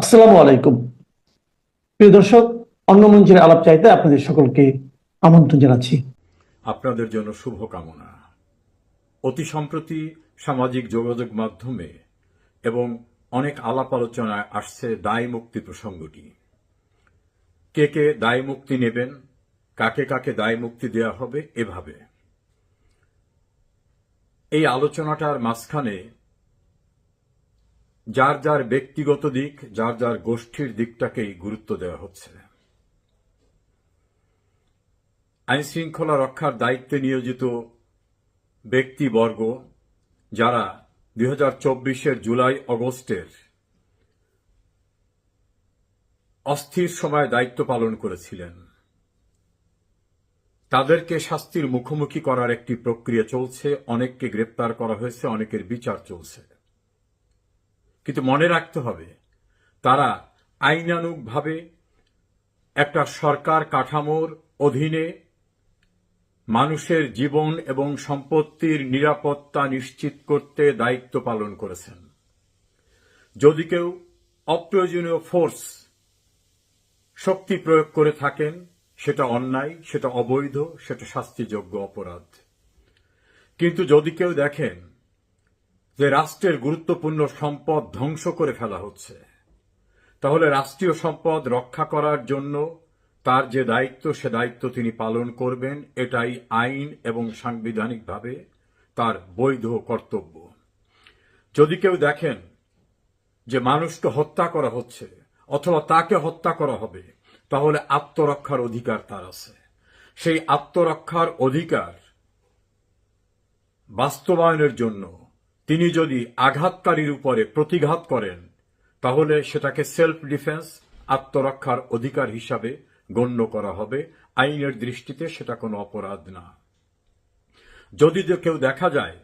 আসসালামু আলাইকুম। প্রিয় দর্শক, অন্য মঞ্চের আলাপ চাইতে আপনাদের সকলকে আমন্ত্রণ জানাচ্ছি। আপনাদের জন্য শুভকামনা অতি সম্প্রতি সামাজিক যোগাযোগ মাধ্যমে এবং অনেক আলাপ আলোচনায় আসছে দায় মুক্তি প্রসঙ্গটি। কে কে দায় মুক্তি নেবেন, কাকে কাকে দায় মুক্তি দেওয়া হবে, এভাবে। এই আলোচনাটার মাঝখানে যার যার ব্যক্তিগত দিক, যার যার গোষ্ঠীর দিকটাকেই গুরুত্ব দেওয়া হচ্ছে। আইন শৃঙ্খলা রক্ষার দায়িত্বে নিয়োজিত ব্যক্তিবর্গ, যারা দুই হাজার চব্বিশের জুলাই অগস্টের অস্থির সময় দায়িত্ব পালন করেছিলেন। তাদেরকে শাস্তির মুখোমুখি করার একটি প্রক্রিয়া চলছে, অনেককে গ্রেপ্তার করা হয়েছে, অনেকের বিচার চলছে। কিন্তু মনে রাখতে হবে, তারা আইনানুগভাবে একটা সরকার কাঠামোর অধীনে মানুষের জীবন এবং সম্পত্তির নিরাপত্তা নিশ্চিত করতে দায়িত্ব পালন করেছেন। যদি কেউ অপ্রয়োজনীয় ফোর্স শক্তি প্রয়োগ করে থাকেন, সেটা অন্যায়, সেটা অবৈধ, সেটা শাস্তিযোগ্য অপরাধ। কিন্তু যদি কেউ দেখেন যে রাষ্ট্রের গুরুত্বপূর্ণ সম্পদ ধ্বংস করে ফেলা হচ্ছে। তাহলে রাষ্ট্রীয় সম্পদ রক্ষা করার জন্য তার যে দায়িত্ব, সে দায়িত্ব তিনি পালন করবেন, এটাই আইন এবং সাংবিধানিকভাবে তার বৈধ কর্তব্য। যদি কেউ দেখেন যে মানুষকে হত্যা করা হচ্ছে অথবা তাকে হত্যা করা হবে, তাহলে আত্মরক্ষার অধিকার তার আছে। সেই আত্মরক্ষার অধিকার বাস্তবায়নের জন্য তিনি যদি আঘাতকারীর উপরে প্রতিঘাত করেন, তাহলে সেটাকে সেলফ ডিফেন্স আত্মরক্ষার অধিকার হিসাবে গণ্য করা হবে। আইনের দৃষ্টিতে সেটা কোনো অপরাধ না। যদি কেউ দেখা যায়,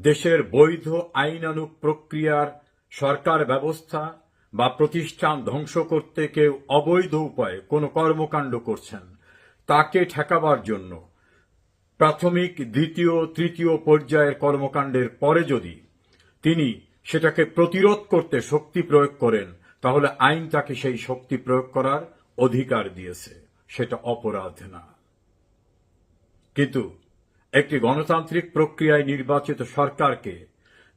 দেশের বৈধ আইনানুগ প্রক্রিয়ার সরকার ব্যবস্থা বা প্রতিষ্ঠান ধ্বংস করতে কেউ অবৈধ উপায়ে কোনো কর্মকাণ্ড করছেন, তাকে ঠেকাবার জন্য প্রাথমিক, দ্বিতীয়, তৃতীয় পর্যায়ের কর্মকাণ্ডের পরে যদি তিনি সেটাকে প্রতিরোধ করতে শক্তি প্রয়োগ করেন, তাহলে আইন তাকে সেই শক্তি প্রয়োগ করার অধিকার দিয়েছে। সেটা অপরাধ না। কিন্তু একটি গণতান্ত্রিক প্রক্রিয়ায় নির্বাচিত সরকারকে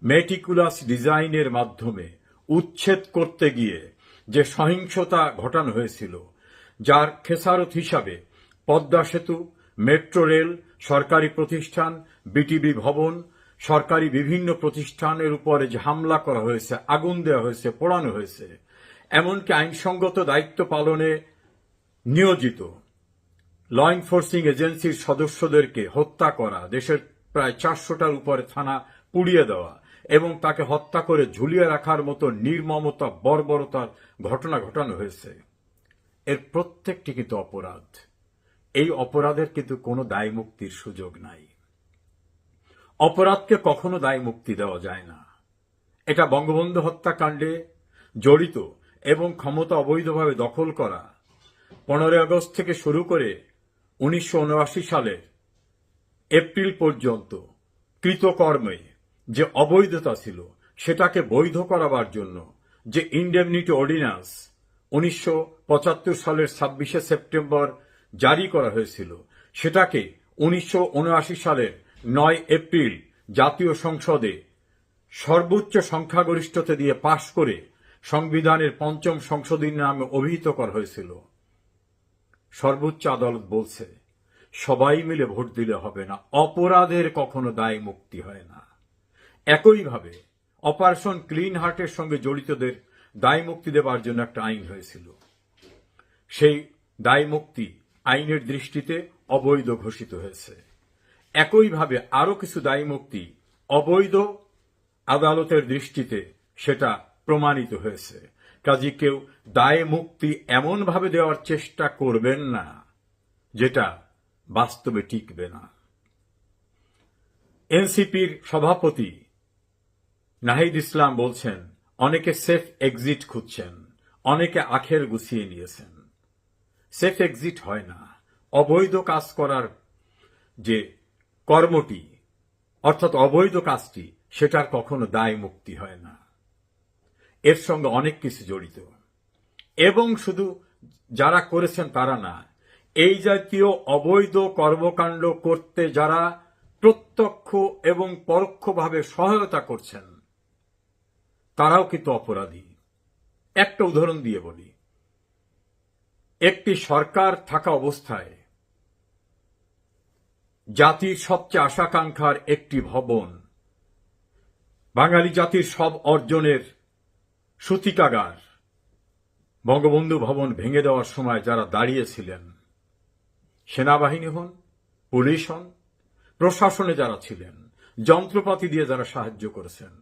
মেটিকুলাস ডিজাইনের মাধ্যমে উচ্ছেদ করতে গিয়ে যে সহিংসতা ঘটানো হয়েছিল, যার খেসারত হিসাবে পদ্মা সেতু, মেট্রো রেল সরকারি প্রতিষ্ঠান বিটিবি ভবন, সরকারি বিভিন্ন প্রতিষ্ঠানের উপরে যে হামলা করা হয়েছে, আগুন দেওয়া হয়েছে, পোড়ানো হয়েছে, এমনকি আইনসঙ্গত দায়িত্ব পালনে নিয়োজিত ল এনফোর্সিং এজেন্সির সদস্যদেরকে হত্যা করা, দেশের প্রায় চারশোটার উপরে থানা পুড়িয়ে দেওয়া এবং তাকে হত্যা করে ঝুলিয়ে রাখার মতো নির্মমতা, বর্বরতার ঘটনা ঘটানো হয়েছে। এর প্রত্যেকটি কিন্তু অপরাধ। এই অপরাধের কিন্তু কোনো দায় মুক্তির সুযোগ নাই। অপরাধকে কখনো দায় মুক্তি দেওয়া যায় না। এটা বঙ্গবন্ধু হত্যাকাণ্ডে জড়িত এবং ক্ষমতা অবৈধভাবে দখল করা পনেরোই আগস্ট থেকে শুরু করে উনিশশো উনআশি সালের এপ্রিল পর্যন্ত কৃতকর্মে যে অবৈধতা ছিল সেটাকে বৈধ করাবার জন্য যে ইন্ডেমনিটি অর্ডিন্যান্স উনিশশো পঁচাত্তর সালের ছাব্বিশে সেপ্টেম্বর জারি করা হয়েছিল। সেটাকে উনিশশো উনআশি সালের নয় এপ্রিল জাতীয় সংসদে সর্বোচ্চ সংখ্যাগরিষ্ঠতা দিয়ে পাশ করে সংবিধানের পঞ্চম সংশোধনী নামে অভিহিত করা হয়েছিল। সর্বোচ্চ আদালত বলছে, সবাই মিলে ভোট দিলে হবে না, অপরাধের কখনো দায় মুক্তি হয় না। একইভাবে অপারেশন ক্লিন হার্টের সঙ্গে জড়িতদের দায় মুক্তি দেওয়ার জন্য একটা আইন হয়েছিল। সেই দায় মুক্তি আইনের দৃষ্টিতে অবৈধ ঘোষিত হয়েছে। একইভাবে আরও কিছু দায়ী মুক্তি অবৈধ আদালতের দৃষ্টিতে সেটা প্রমাণিত হয়েছে। কাজী কেউ দায় মুক্তি এমনভাবে দেওয়ার চেষ্টা করবেন না, যেটা বাস্তবে টিকবে না। এনসিপির সভাপতি নাহিদ ইসলাম বলছেন, অনেকে সেফ এক্সিট খুঁজছেন, অনেকে আখের গুছিয়ে নিয়েছেন। সেফ এক্সিট হয় না। অবৈধ কাজ করার যে কর্মটি, অর্থাৎ অবৈধ কাজটি, সেটার কখনো দায় মুক্তি হয় না। এর সঙ্গে অনেক কিছু জড়িত। এবং শুধু যারা করেছেন তারা না, এই জাতীয় অবৈধ কর্মকাণ্ড করতে যারা প্রত্যক্ষ এবং পরোক্ষভাবে সহায়তা করছেন, তারাও কিন্তু অপরাধী। একটা উদাহরণ দিয়ে বলি। একটি সরকার থাকা অবস্থায় জাতির সবচেয়ে আশাকাঙ্ক্ষার একটি ভবন, বাঙালি জাতির সব অর্জনের সূতিকাগার, বঙ্গবন্ধু ভবন ভেঙে দেওয়ার সময় যারা দাঁড়িয়েছিলেন, সেনাবাহিনী হন, পুলিশ হন, প্রশাসনে যারা ছিলেন, যন্ত্রপাতি দিয়ে যারা সাহায্য করেছেন,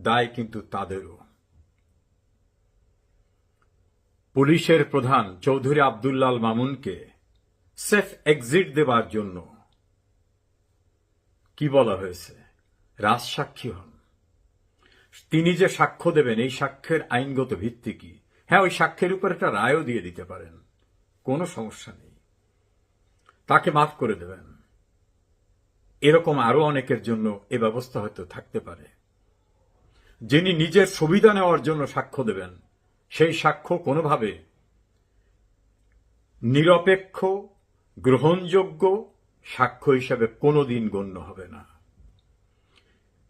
দায় কিন্তু তাদেরও। পুলিশের প্রধান চৌধুরী আবদুল্লাল মামুনকে সেফ এক্সিট দেবার জন্য কি বলা হয়েছে? রাজসাক্ষী হন। তিনি যে সাক্ষ্য দেবেন, এই সাক্ষ্যের আইনগত ভিত্তি কি? হ্যাঁ ওই সাক্ষ্যের উপর একটা রায়ও দিয়ে দিতে পারেন। কোনো সমস্যা নেই। তাকে মাফ করে দেবেন। এরকম আরও অনেকের জন্য এ ব্যবস্থা হয়তো থাকতে পারে। যিনি নিজের সুবিধা নেওয়ার জন্য সাক্ষ্য দেবেন সেই সাক্ষ্য কোনোভাবে নিরপেক্ষ, গ্রহণযোগ্য সাক্ষ্য হিসাবে কোনোদিন গণ্য হবে না।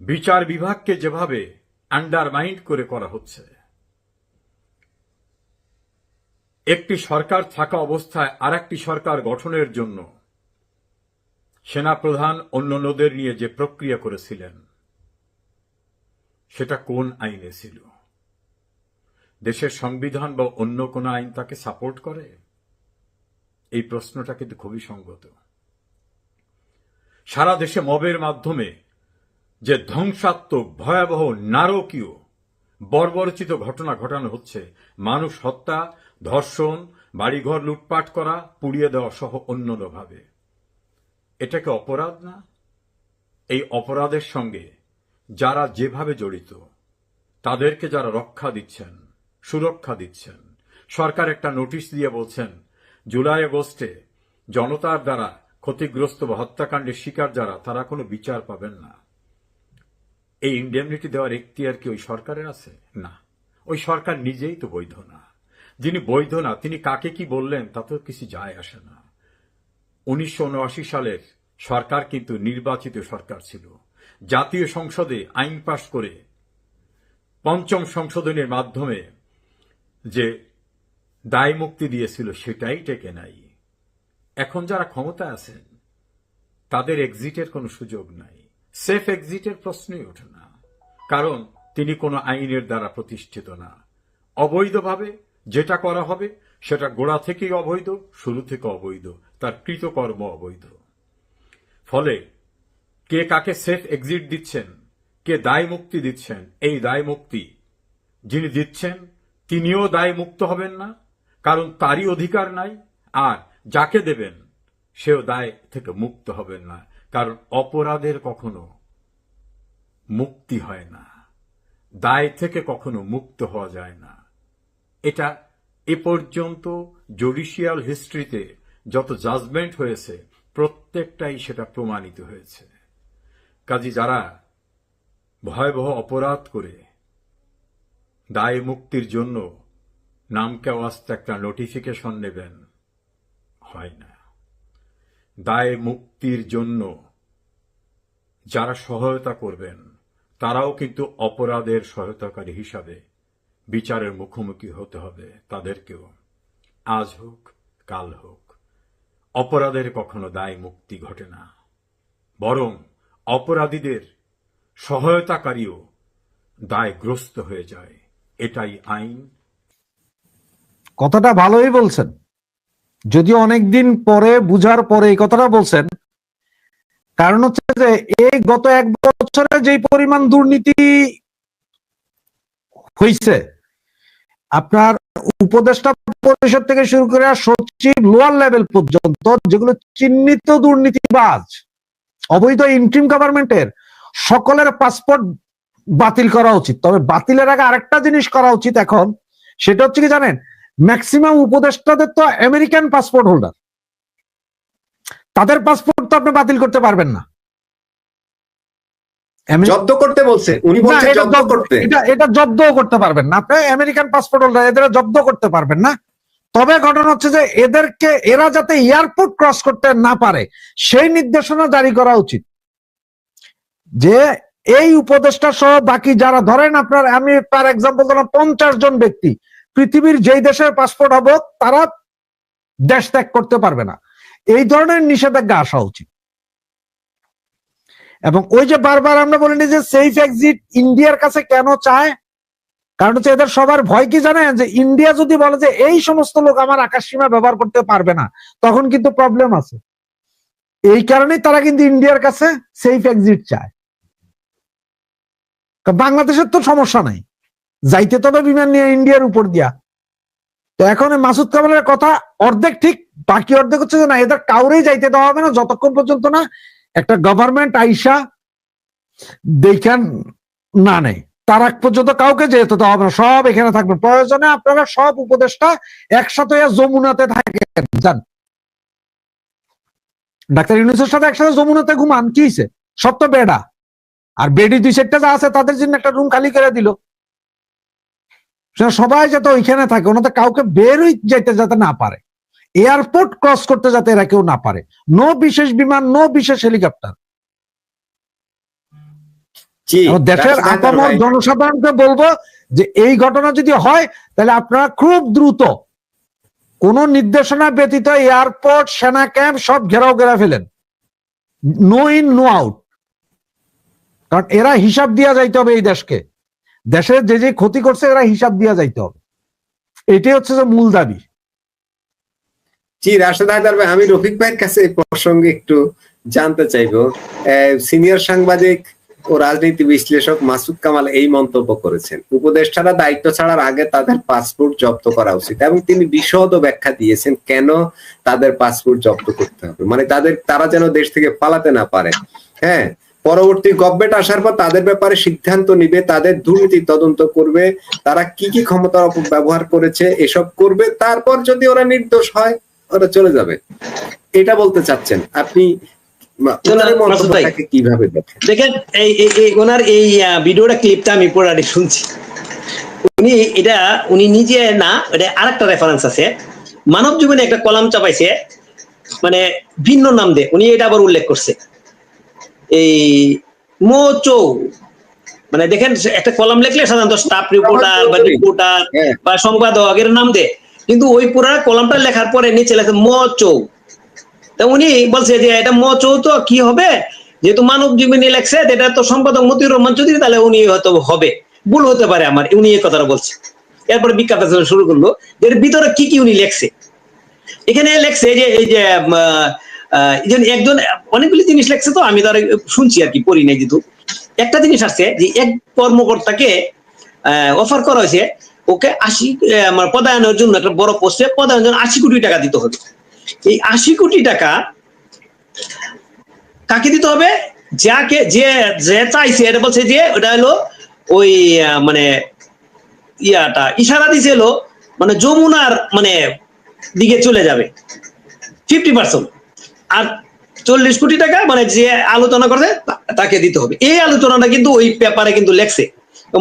বিচার বিভাগকে যেভাবে আন্ডারমাইন্ড করে করা হচ্ছে, একটি সরকার থাকা অবস্থায় আর একটি সরকার গঠনের জন্য সেনাপ্রধান অন্যান্যদের নিয়ে যে প্রক্রিয়া করেছিলেন, সেটা কোন আইনে ছিল? দেশের সংবিধান বা অন্য কোন আইন তাকে সাপোর্ট করে? এই প্রশ্নটা কিন্তু খুবই সঙ্গত। সারা দেশে মবের মাধ্যমে যে ধ্বংসাত্মক, ভয়াবহ, নারকীয়, বর্বরচিত ঘটনা ঘটানো হচ্ছে, মানুষ হত্যা, ধর্ষণ, বাড়িঘর লুটপাট করা, পুড়িয়ে দেওয়া সহ অন্যান্যভাবে এটাকে অপরাধ না? এই অপরাধের সঙ্গে যারা যেভাবে জড়িত, তাদেরকে যারা রক্ষা দিচ্ছেন সুরক্ষা দিচ্ছেন। সরকার একটা নোটিশ দিয়ে বলছেন, জুলাই আগস্টে জনতার দ্বারা ক্ষতিগ্রস্ত বা হত্যাকাণ্ডের শিকার যারা, তারা কোনো বিচার পাবেন না। এই ইন্ডেমনিটি দেওয়ার এখতিয়ার কি ওই সরকারের আছে? না। ওই সরকার নিজেই তো বৈধ না। যিনি বৈধ না, তিনি কাকে কি বললেন তাতেও কিছু যায় আসে না। উনিশশো উনআশি সালের সরকার কিন্তু নির্বাচিত সরকার ছিল। জাতীয় সংসদে আইন পাশ করে পঞ্চম সংশোধনের মাধ্যমে যে দায় মুক্তি দিয়েছিল সেটাই টেকে নাই। এখন যারা ক্ষমতায় আছেন, তাদের এক্সিটের কোনো সুযোগ নাই। সেফ এক্সিটের প্রশ্নই ওঠে না। কারণ তিনি কোনো আইনের দ্বারা প্রতিষ্ঠিত না। অবৈধভাবে যেটা করা হবে, সেটা গোড়া থেকেই অবৈধ, শুরু থেকে অবৈধ, তার কৃতকর্ম অবৈধ। ফলে কে কাকে সেফ এক্সিট দিচ্ছেন, কে দায় মুক্তি দিচ্ছেন, এই দায় মুক্তি যিনি দিচ্ছেন তিনিও দায় মুক্ত হবেন না, কারণ তারই অধিকার নাই, আর যাকে দেবেন, সেও দায় থেকে মুক্ত হবেন না, কারণ অপরাধের কখনো মুক্তি হয় না, দায় থেকে কখনো মুক্ত হওয়া যায় না। এটা এ পর্যন্ত জুডিশিয়াল হিস্ট্রিতে যত জাজমেন্ট হয়েছে, প্রত্যেকটাই সেটা প্রমাণিত হয়েছে। কাজী, যারা ভয়াবহ অপরাধ করে দায় মুক্তির জন্য নামকে ওয়াস্তে একটা নোটিফিকেশন নেবেন। হয় না। দায় মুক্তির জন্য যারা সহায়তা করবেন, তারাও কিন্তু অপরাধের সহায়তাকারী হিসাবে বিচারের মুখোমুখি হতে হবে তাদেরকেও। আজ হোক, কাল হোক, অপরাধের কখনো দায় মুক্তি ঘটে না। বরং অপরাধীদের সহায়তাকারীও দায়গ্রস্ত হয়ে যায়। এটাই আইন। কথাটা ভালোই বলছেন। যদিও অনেকদিন পরে, বুঝার পরে এই কথাটা বলছেন। কারণ হচ্ছে যে এই গত এক বছরে যে পরিমাণ দুর্নীতি হয়েছে আপনার উপদেষ্টা পরিষদ থেকে শুরু করে সচিব লোয়ার লেভেল পর্যন্ত যেগুলো চিহ্নিত দুর্নীতিবাজ, অবৈধ ইন্ট্রিম গভর্নমেন্টের, সকলের পাসপোর্ট বাতিল করা উচিত। তবে বাতিলের আগে আরেকটা জিনিস করা উচিত এখন সেটা হচ্ছে কি জানেন ম্যাক্সিমাম উপদেষ্টাদের তো আমেরিকান পাসপোর্ট হোল্ডার তাদের পাসপোর্ট তো আপনি বাতিল করতে পারবেন না। জব্দ করতে বলছে উনি বলছে এটা জব্দ জব্দ- করতে। এটা এটা জব্দ করতে পারবেন না। আপনি আমেরিকান পাসপোর্ট হোল্ডার এদের জব্দ করতে পারবেন না। তবে ঘটনা হচ্ছে যে এদেরকে এরা যাতে এয়ারপোর্ট ক্রস করতে না পারে সেই নির্দেশনা জারি করা উচিত। যে এই উপদেষ্টা সহ বাকি যারা ধরেন আপনার, আমি তার এক্সাম্পল দিলাম, পঞ্চাশ জন ব্যক্তি। পৃথিবীর যেই দেশের পাসপোর্ট হবে, তারা দেশ ত্যাগ করতে পারবে না। এই ধরনের নিষেধাজ্ঞা আসা উচিত। এবং ওই যে বারবার আমরা বলিনি যে সেফ এক্সিট ইন্ডিয়ার কাছে কেন চায়? কারণ হচ্ছে এদের সবার ভয় কি জানেন? যে ইন্ডিয়া যদি বলে যে এই সমস্ত লোক আমার আকাশ সীমা ব্যবহার করতে পারবে না, তখন কিন্তু প্রবলেম আছে। এই কারণেই তারা কিন্তু ইন্ডিয়ার কাছে সেফ এক্সিট চায়। বাংলাদেশের তো সমস্যা নাই। যাইতে তবে বিমান নিয়ে ইন্ডিয়ার উপর দিয়া। তো এখন মাসুদ কামালের কথা অর্ধেক ঠিক, বাকি অর্ধেক হচ্ছে যে না, এদের কাউরেই যাইতে দেওয়া হবে না, যতক্ষণ পর্যন্ত না একটা গভর্নমেন্ট আইসা দেখান না নেই তার আগ পর্যন্ত কাউকে যেতে দেওয়া হবে না, সব এখানে থাকবে। প্রয়োজনে আপনারা সব উপদেষ্টা একসাথে যমুনাতে থাকেন যান ডাক্তার ইউনুসের সাথে একসাথে যমুনাতে ঘুমান, কি সব তো বেডা। আর বেডি দুই সেটটা যা আছে তাদের জন্য একটা রুম খালি করে দিল। সবাই যাতে ওইখানে থাকে ওনাতে কাউকে বেরই যেতে যাতে না পারে। এয়ারপোর্ট ক্রস করতে যাতে এরা কেউ না পারে। নো বিশেষ বিমান নো বিশেষ হেলিকপ্টার দেশের আপামর জনসাধারণকে বলব যে এই ঘটনা যদি হয় তাহলে আপনারা খুব দ্রুত কোন নির্দেশনা ব্যতীত এয়ারপোর্ট সেনা ক্যাম্প সব ঘেরাও ঘেরা ফেলেন। নো ইন নো আউট কারণ এরা হিসাব দিয়া যাইতে হবে এই দেশকে। দেশের যে যে ক্ষতি করছে, এরা হিসাব দিয়া যাইতে হবে। এটাই হচ্ছে যে মূল দাবি। জি, রাশেদ হায়দার ভাই, আমি রফিক ভাইয়ের কাছে এই প্রসঙ্গে একটু জানতে চাইব। সিনিয়র সাংবাদিক ও রাজনীতি বিশ্লেষক মাসুদ কামাল এই মন্তব্য করেছেন। উপদেষ্টারা দায়িত্ব ছাড়ার আগে তাদের পাসপোর্ট জব্দ করা উচিত এবং তিনি বিশদ ব্যাখ্যা দিয়েছেন কেন তাদের পাসপোর্ট জব্দ করতে হবে। মানে তাদের, তারা যেন দেশ থেকে পালাতে না পারে। হ্যাঁ পরবর্তী গভর্নমেন্ট আসার পর তাদের ব্যাপারে সিদ্ধান্ত নিবে তাদের দুর্নীতি তদন্ত করবে তারা কি কি ক্ষমতার ব্যবহার করেছে এসব করবে তারপর যদি ওরা নির্দোষ হয় ওরা চলে যাবে। এটা বলতে চাচ্ছেন। আপনি কীভাবে দেখেন? এই ওনার এই ভিডিওটা ক্লিপটা আমি পুরাটি শুনছি। উনি এটা উনি নিজে না এটা আরেকটা রেফারেন্স আছে। মানব জীবনে একটা কলাম চাপাইছে মানে ভিন্ন নাম দিয়ে। উনি এটা আবার উল্লেখ করছে। এই মোচৌ মানে দেখেন একটা কলাম লিখলে সাধারণত স্টাফ রিপোর্টার বা রিপোর্টার হ্যাঁ। বা সম্পাদক এর নাম দেয় কিন্তু ওই পুরা কলামটা লেখার পরে নিচে লেখে মচৌ। তা উনি বলছে যে এটা মচৌ তো কি হবে? যেহেতু মানব জীবনী লেখছে এটা তো সম্পাদক মতিউর রহমান চৌধুরী তাহলে উনি হয়তো হবে। ভুল হতে পারে আমার উনি এই কথাটা বলছে। এরপর বিখ্যাত শুরু করল এর ভিতরে কি কি উনি লেখছে? এখানে লেখছে যে এই যে একজন অনেকগুলি জিনিস লেখছে তো, আমি তো আর শুনছি আর কি, পড়ি নাই যেহেতু। একটা জিনিস আছে যে এক কর্মকর্তাকে অফার করা হয়েছে, ওকে আশি আমার পদায়নের জন্য একটা বড় পোস্টে পদায়নের জন্য আশি কোটি টাকা দিতে হবে। এই আশি কোটি টাকা কাকে দিতে হবে? যাকে, যে যে চাইছে, এটা বলছে যে, ওটা হলো ওই মানে ইয়াটা, ইশারা দিছে হলো মানে যমুনার মানে দিকে চলে যাবে। ফিফটি পার্সেন্ট আর চল্লিশ কোটি টাকা মানে যে আলোচনা করছে তাকে দিতে হবে। এই আলোচনাটা কিন্তু ওই পেপারে কিন্তু লেখছে।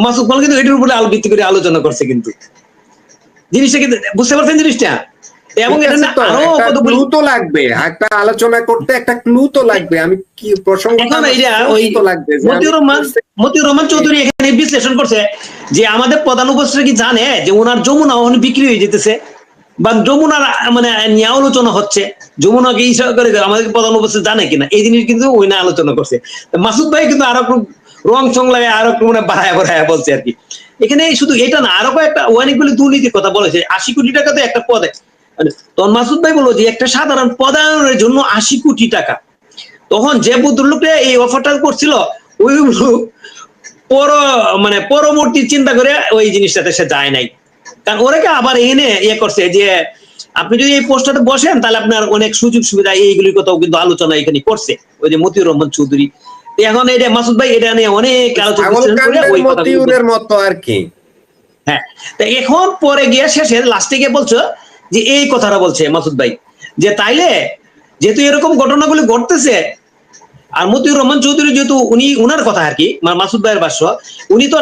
মাসুদ মাল কিন্তু এটির উপরে ভিত্তি করে আলোচনা করছে কিন্তু। জিনিসটা কিন্তু বুঝতে পারছেন জিনিসটা? এবং ক্লু তো লাগবে একটা আলোচনা করতে একটা ক্লু তো লাগবে। আমি কি প্রসঙ্গ মতিউর রহমান চৌধুরী এখানে বিশ্লেষণ করছে যে আমাদের প্রধান উপস্থিত কি জানে যে ওনার যমুনা ওখানে বিক্রি হয়ে যেতেছে? বা যমুনার মানে নিয়ে আলোচনা হচ্ছে। যমুনাকে ইশারা করে আমাদের প্রধান উপস্থিত জানে কিনা? এই জিনিস কিন্তু ওই না আলোচনা করছে। মাসুদ ভাই কিন্তু আরও রং চং লাগে আরও মানে বাড়ায় বাড়ায় বলছে আর কি। এখানে শুধু এটা না, আরও কয়েকটা অনেকগুলি দুর্নীতির কথা বলেছে। আশি কোটি টাকা তো একটা পদে। মানে তখন মাসুদ ভাই বলল যে, একটা সাধারণ পদায়নের জন্য আশি কোটি টাকা। তখন যে ভদ্রলোকটা এই অফারটা করছিল, ওই পর মানে পরবর্তী চিন্তা করে ওই জিনিসটাতে সে যায় নাই। কারণ ওরাকে আবার এনে ইয়ে করছে যে আপনি যদি এই পোস্টটাতে বসেন তাহলে আপনার অনেক সুযোগ সুবিধা এইগুলির কথাও কিন্তু আলোচনা এখানে করছে। ওই যে মতিউর রহমান চৌধুরী। এখন এটা মাসুদ ভাই এটা নিয়ে অনেক আলোচনা মতো আর কি। হ্যাঁ তা এখন পরে গিয়ে শেষে লাস্টে গিয়ে বলছো যে এই কথাটা বলছে মাসুদ ভাই যে তাইলে যেহেতু এরকম ঘটনাগুলি ঘটতেছে আর মতিউর রহমান চৌধুরী যেহেতু উনি উনার কথা আর কি মাসুদ ভাইয়ের ভাষ্য উনি তো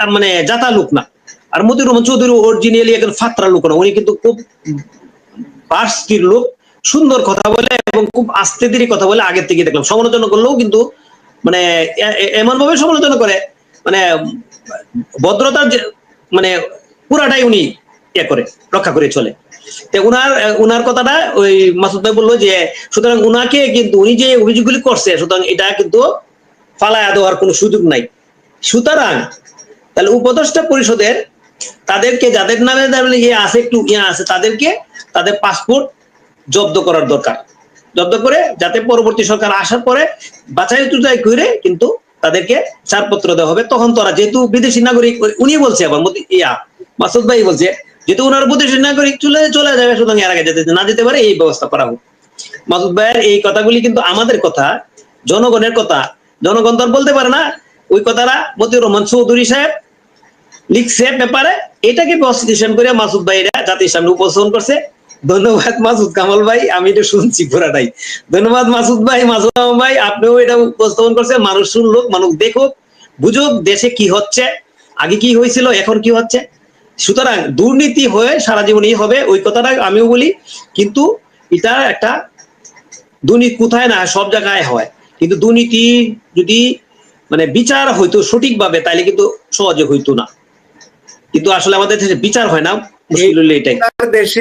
আর মানে যাতা লোক না। আর মতিউর রহমান চৌধুরী অরিজিনালি একজন ফাত্রা লোক না, উনি কিন্তু খুব বার্ষিক লোক, সুন্দর কথা বলে এবং খুব আস্তে ধীরে কথা বলে আগের থেকে দেখলাম। সমালোচনা করলেও কিন্তু মানে এমন ভাবে সমালোচনা করে মানে ভদ্রতার মানে পুরাটাই উনি ইয়ে করে, রক্ষা করে চলে। উনার উনার কথাটা ওই মাসুদ ভাই বলল যে, সুতরাং উনাকে কিন্তু, উনি যে অভিযোগগুলি করছে, সুতরাং এটা কিন্তু ফালায়া দেওয়ার কোনো সুযোগ নাই। সুতরাং তাহলে উপদেষ্টা পরিষদের তাদেরকে যাদের নামে ইয়ে আছে, একটু ইয়ে আছে, তাদেরকে তাদের পাসপোর্ট জব্দ করার দরকার। জব্দ করে যাতে পরবর্তী সরকার আসার পরে বাছাই টুচাই করে কিন্তু তাদেরকে ছাড়পত্র দেওয়া হবে। তখন তোরা যেহেতু বিদেশি নাগরিক উনি বলছে আবার ইয়া, মাসুদ ভাই বলছে, যেহেতু ওনার বিদেশি নাগরিক চলে চলে যাবে, সুতরাং এর আগে যাতে না যেতে পারে, এই ব্যবস্থা করা হোক। মাসুদ ভাইয়ের এই কথাগুলি কিন্তু আমাদের কথা, জনগণের কথা। জনগণ তো বলতে পারে না, ওই কথাটা মতিউর রহমান চৌধুরী সাহেব লিখছে পেপারে, এটাকে প্রসিকিউশন করে মাসুদ ভাইরা জাতির সামনে উপস্থাপন করছে। ধন্যবাদ মাসুদ কামাল ভাই, আমি এটা শুনছি পুরাটাই। ধন্যবাদ মাসুদ ভাই মাসুদ ভাই, আপনিও এটা উপস্থাপন করছে। মানুষ শুনলো, মানুষ দেখুক, বুঝুক দেশে কি হচ্ছে, আগে কি হয়েছিল, এখন কি হচ্ছে। সুতরাং দুর্নীতি হয়ে সারা জীবনই হবে, ওই কথাটা আমিও বলি। কিন্তু এটা একটা দুর্নীতি কোথায় না, সব জায়গায় হয়। কিন্তু দুর্নীতি যদি মানে বিচার হইতো সঠিকভাবে, তাইলে কিন্তু সহজে হইতো না। কিন্তু আসলে আমাদের দেশে বিচার হয় না মুশকিল এটাই। দেশে